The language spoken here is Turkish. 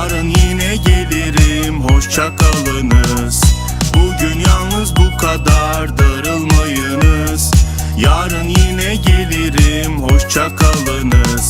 Yarın yine gelirim. Hoşça kalınız. Bugün yalnız bu kadar darılmayınız. Yarın yine gelirim. Hoşça kalınız.